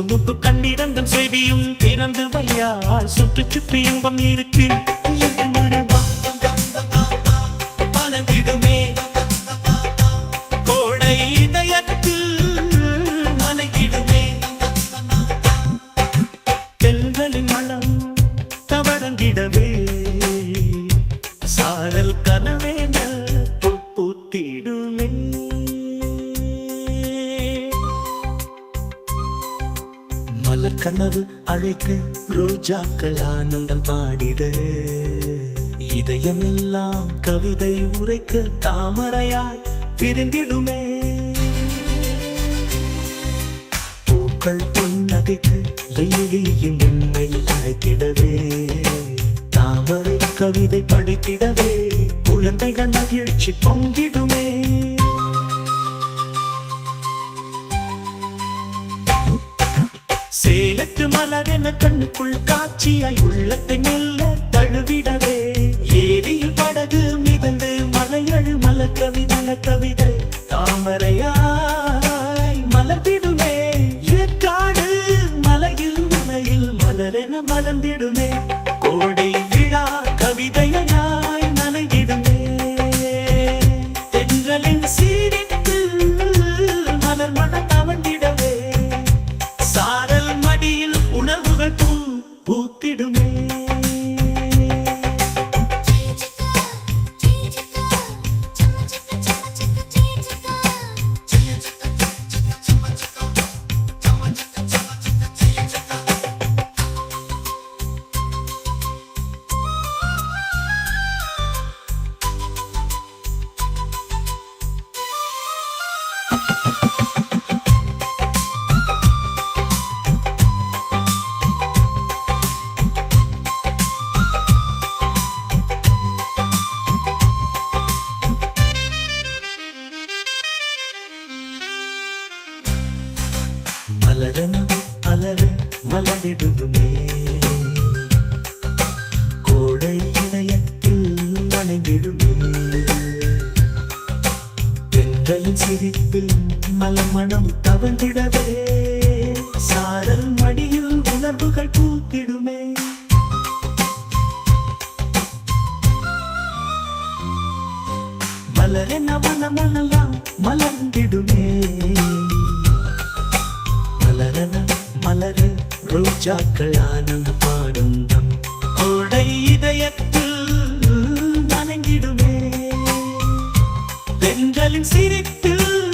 முத்து முத்து கண்ணிரண்டும் செவியும் திறந்து வையால் சுற்றி சுற்றி இன்பம் இருக்கு தவறங்கிடவே. சாரல் கனவே மலர் கனவு அழைக்க ரோஜாக்கள் ஆனந்தம் பாடிட. இதயமெல்லாம் கவிதை உரைக்க தாமரையாய் பிரிந்திடுமே. பூக்கள் பொன்னகைக்கு வெயிலியும் என்னை அழைத்திடவே தாமரை கவிதை படித்திடவே. குழந்தைகள் மகிழ்ச்சி பொங்கிடுமே. சேலத்து மலரென கண்ணுக்குள் காட்சியாய் உள்ளத்தை மெல்ல தழுவிடவே. ஏரியில் படகு மிதந்து மலையழு மலர் கவிதை கவிதை தாமரையாய் மலர்ந்திடுமே. ஏற்காடு மலையில் மலையில் மலரென மலர்ந்திடுமே. கோடை விழா மலரன அலர மலரிடுமே கோடை இணையத்தில் நனைந்திடுமே. பெண்களின் சிரிப்பில் மலமணம் தவழ்ந்திடவே. சாரல் மடியில் உணர்வுகள் பூத்திடுமே. மலரென மனமெல்லாம் மலர்ந்திடுமே. ரோஜாக்கள் ஆனந்த பாடுந்தம். கோடை இதயத்தில் நனைந்திடுமே. பெண்களின் சிரிப்பில்